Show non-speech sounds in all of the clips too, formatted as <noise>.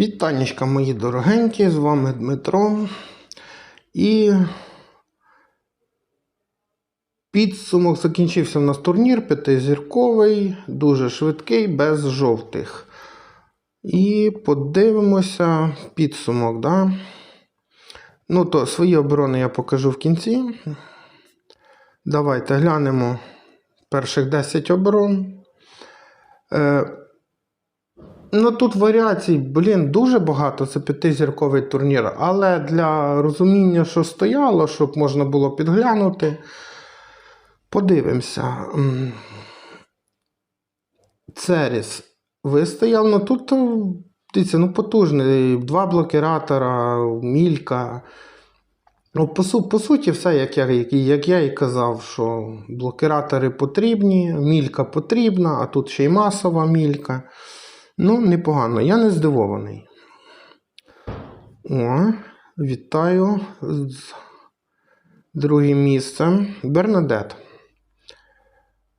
Вітанечка, мої дорогенькі, з вами Дмитро. І підсумок закінчився в нас турнір п'ятизірковий, дуже швидкий, без жовтих. І подивимося підсумок. Да? Ну, то свої оборони я покажу в кінці. Давайте глянемо перших 10 оборон. Е, Ну, тут варіацій, блін, дуже багато. Це п'ятизірковий турнір. Але для розуміння, що стояло, щоб можна було підглянути, подивимося. Церіс вистояв. Ну тут, е, дивіться, ну потужний. Два блокіратора, мілька. Ну, по, су- по суті, все, як я, як я і казав, що блокіратори потрібні, мілька потрібна, а тут ще й масова мілька. Ну, непогано, я не здивований. О, вітаю з другим місцем. Бернадет.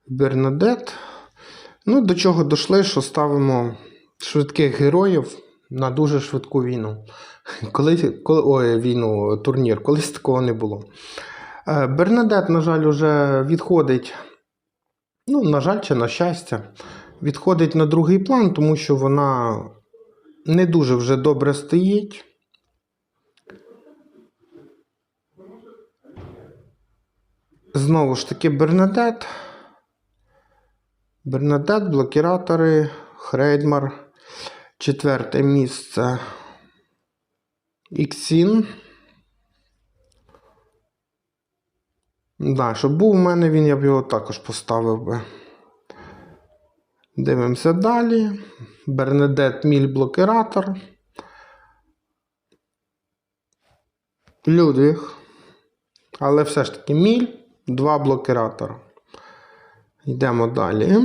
Бернадет. Ну, до чого дійшли, що ставимо швидких героїв на дуже швидку війну. <laughs> Колись, коли, ой, війну, турнір, колись такого не було. Е, Бернадет, на жаль, уже відходить. Ну, на жаль, чи на щастя, відходить на другий план, тому що вона не дуже вже добре стоїть. Знову ж таки, Бернадет. Бернадет, блокіратори, Хрейдмар. Четверте місце. Іксін. Да, щоб був у мене він, я б його також поставив би. Дивимося далі. Бернадет Міль блокіратор. Людвіг. Але все ж таки міль, два блокіратора. Йдемо далі.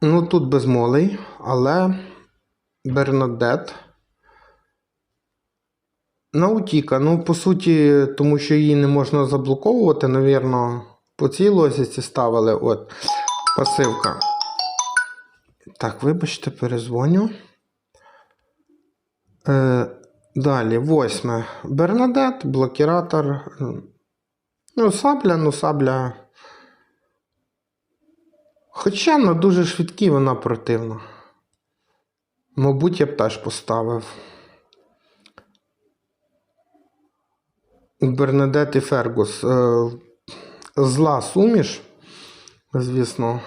Ну, тут безмолий, але Бернадет. Наутіка. Ну, по суті, тому що її не можна заблоковувати, навірно, по цій лозіці ставили от пасивка. Так, вибачте, перезвоню. Е, далі, восьме. Бернадет, блокіратор. Ну, сабля, ну сабля. Хоча на дуже швидкій вона противна. Мабуть, я б теж поставив. Бернадет і Фергус. Е, зла суміш, звісно,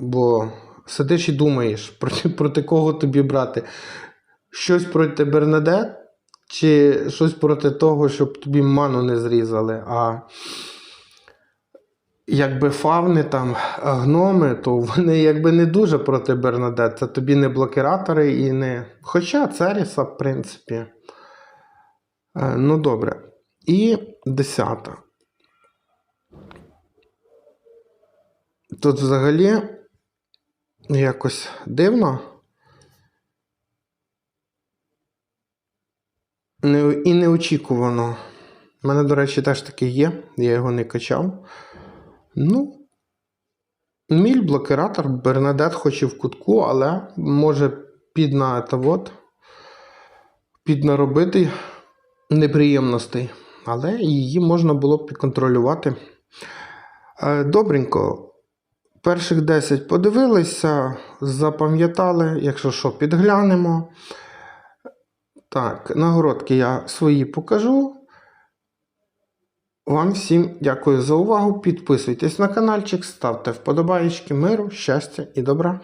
бо сидиш і думаєш, проти, проти кого тобі брати. Щось проти Бернадет, чи щось проти того, щоб тобі ману не зрізали. А якби фавни там, гноми, то вони якби не дуже проти Бернадет. Це тобі не блокіратори і не. Хоча Церіса, в принципі. Е, Ну, добре. І десята. Тут взагалі якось дивно. І неочікувано. У мене, до речі, теж таке є, я його не качав. Ну, міль блокіратор, Бернадет хоч і в кутку, але може підна та от, піднаробити неприємностей. Але її можна було б контролювати. Е, Добренько. Перших 10 подивилися, запам'ятали, якщо що, підглянемо. Так, нагородки я свої покажу. Вам всім дякую за увагу. Підписуйтесь на каналчик, ставте вподобаєчки миру, щастя і добра.